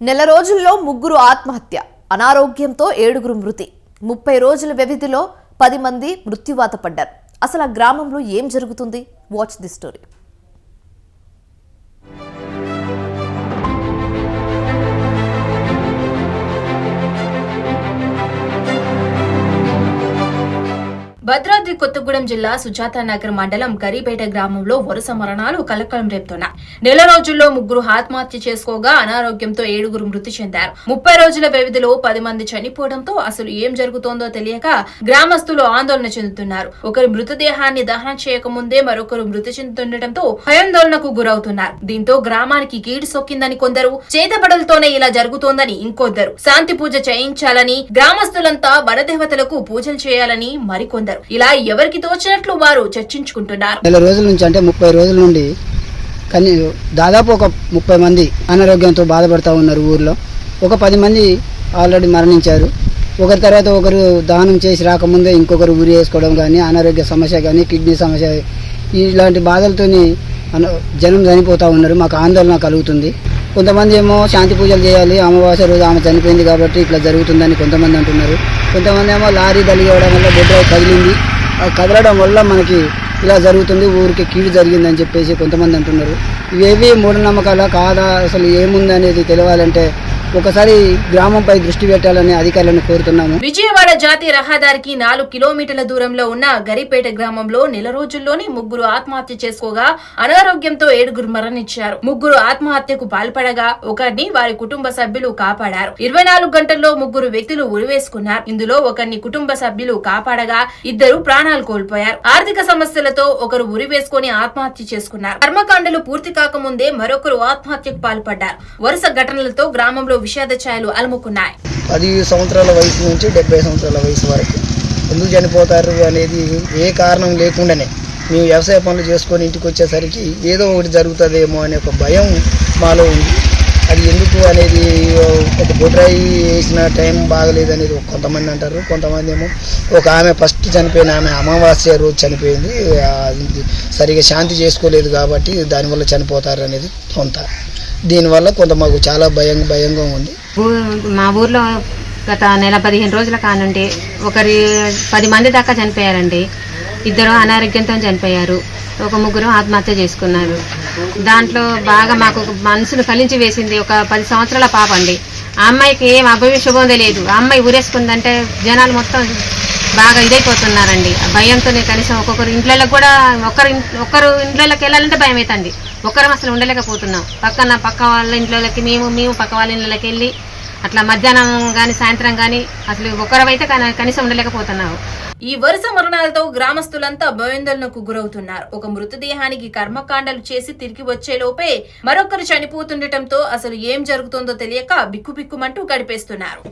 నెల రోజుల్లో ముగ్గురు ఆత్మహత్య అనారోగ్యంతో ఏడుగురు మృతి. ముప్పై రోజుల వ్యవధిలో పది మంది మృత్యువాత పడ్డారు. అసలు ఆ గ్రామంలో ఏం జరుగుతుంది? Watch the story Bhadradri Kothagudem జిల్లా సుజాత నగర్ మండలం కరీపేట గ్రామంలో వరుస మరణాలు కలకలం రేపుతున్నాయి. నెల రోజుల్లో ముగ్గురు ఆత్మహత్య చేసుకోగా అనారోగ్యంతో ఏడుగురు మృతి చెందారు. ముప్పై రోజుల వ్యవధిలో పది మంది చనిపోవడంతో అసలు ఏం జరుగుతోందో తెలియక గ్రామస్తులు ఆందోళన చెందుతున్నారు. ఒకరి మృతదేహాన్ని దహనం చేయకముందే మరొకరు మృతి చెందుతుండటంతో భయాందోళనకు గురవుతున్నారు. దీంతో గ్రామానికి కీడు సొక్కిందని కొందరు చేతబడలతోనే ఇలా జరుగుతోందని ఇంకొందరు శాంతి పూజ చేయించాలని గ్రామస్తులంతా వనదేవతలకు పూజలు చేయాలని మరికొందరు. ఇలా ఎవరికి తోచినట్లు వారు చర్చించుకుంటున్నారు. నెల రోజుల నుంచి అంటే ముప్పై రోజుల నుండి కానీ దాదాపు ఒక ముప్పై మంది అనారోగ్యంతో బాధపడుతూ ఉన్నారు ఊర్లో. ఒక పది మంది ఆల్రెడీ మరణించారు. ఒకరి తర్వాత ఒకరు దానం చేసి రాకముందే ఇంకొకరు ఊరి వేసుకోవడం కానీ అనారోగ్య సమస్య కానీ కిడ్నీ సమస్య ఇలాంటి బాధలతోని అన- జనం చనిపోతూ ఉన్నారు. మాకు ఆందోళన కలుగుతుంది. కొంతమంది ఏమో శాంతి పూజలు చేయాలి అమావాస్య రోజు ఆమె చనిపోయింది కాబట్టి ఇట్లా జరుగుతుందని కొంతమంది అంటున్నారు. కొంతమంది ఏమో లారీ తలిగవడం వల్ల బొడ్రాయి కదిలింది. కదలడం వల్ల మనకి ఇలా జరుగుతుంది ఊరికి కీడు జరిగిందని చెప్పేసి కొంతమంది అంటున్నారు. ఇవేవి మూఢనమ్మకాల కాదా అసలు ఏముంది అనేది తెలియాలంటే ఒకసారి గ్రామంపై దృష్టి పెట్టాలని అధికారులను కోరుతున్నాము. విజయవాడ జాతీయ రహదారికి నాలుగు కిలోమీటర్ల దూరంలో ఉన్న గరిపేట గ్రామంలో నెల రోజుల్లోనే ముగ్గురు ఆత్మహత్య చేసుకోగా అనారోగ్యంతో ఏడుగురు మరణించారు. ముగ్గురు ఆత్మహత్యకు పాల్పడగా ఒకరిని వారి కుటుంబ సభ్యులు కాపాడారు. ఇరవై నాలుగు గంటల్లో ముగ్గురు వ్యక్తులు ఉరివేసుకున్నారు. ఇందులో ఒకరిని కుటుంబ సభ్యులు కాపాడగా ఇద్దరు ప్రాణాలు కోల్పోయారు. ఆర్థిక సమస్యలతో ఒకరు ఉరివేసుకుని ఆత్మహత్య చేసుకున్నారు. కర్మకాండలు పూర్తి కాకముందే మరొకరు ఆత్మహత్యకు పాల్పడ్డారు. వరుస ఘటనలతో గ్రామంలో విషాద ఛాయలు అలుముకున్నాయి. పది సంవత్సరాల వయసు నుంచి డెబ్బై సంవత్సరాల వయసు వరకు ఎందుకు చనిపోతారు అనేది ఏ కారణం లేకుండానే మేము వ్యవసాయ పనులు చేసుకొని ఇంటికి వచ్చేసరికి ఏదో ఒకటి జరుగుతుందేమో అనే ఒక భయం మాలో ఉంది. అది ఎందుకు అనేది ఒక వేసిన టైం బాగలేదు అనేది కొంతమంది అంటారు. కొంతమంది ఏమో ఒక ఆమె ఫస్ట్ చనిపోయిన ఆమె అమావాస్య రోజు చనిపోయింది. సరిగా శాంతి చేసుకోలేదు కాబట్టి దానివల్ల చనిపోతారు అనేది కొంత. దీనివల్ల కొంత మాకు చాలా భయం భయంగా ఉంది. మా ఊర్లో గత నెల పదిహేను రోజుల కానుండి ఒకరి పది మంది దాకా చనిపోయారండి. ఇద్దరు అనారోగ్యంతో చనిపోయారు. ఒక ముగ్గురు ఆత్మహత్య చేసుకున్నారు. దాంట్లో బాగా మాకు మనసును కలించి వేసింది ఒక పది సంవత్సరాల పాప అండి ఆ అమ్మాయికి ఏం అభవిశుభం తెలియదు. ఆ అమ్మాయి ఊరేసుకుందంటే జనాలు మొత్తం బాగా ఇదైపోతున్నారండి. ఆ భయంతోనే కనీసం ఒక్కొక్కరు ఇంట్లోకి కూడా ఒక్కరు ఒక్కరు ఇంట్లోకి వెళ్ళాలంటే భయం అవుతుంది ఒక్కరం అసలు ఉండలేకపోతున్నాం. పక్కన పక్క వాళ్ళ ఇంట్లోకి మేము మేము పక్క వాళ్ళ ఇళ్ళకి వెళ్ళి అట్లా మధ్యాహ్నం కానీ సాయంత్రం కానీ అసలు ఒక్కరమైతే కన- కనీసం ఉండలేకపోతున్నాము. ఈ వరుస మరణాలతో గ్రామస్తులంతా భయాందోళనకు గురవుతున్నారు. ఒక మృతదేహానికి కర్మకాండలు చేసి తిరిగి వచ్చే లోపే మరొకరు చనిపోతుండటంతో అసలు ఏం జరుగుతుందో తెలియక బిక్కుబిక్కుమంటూ గడిపేస్తున్నారు.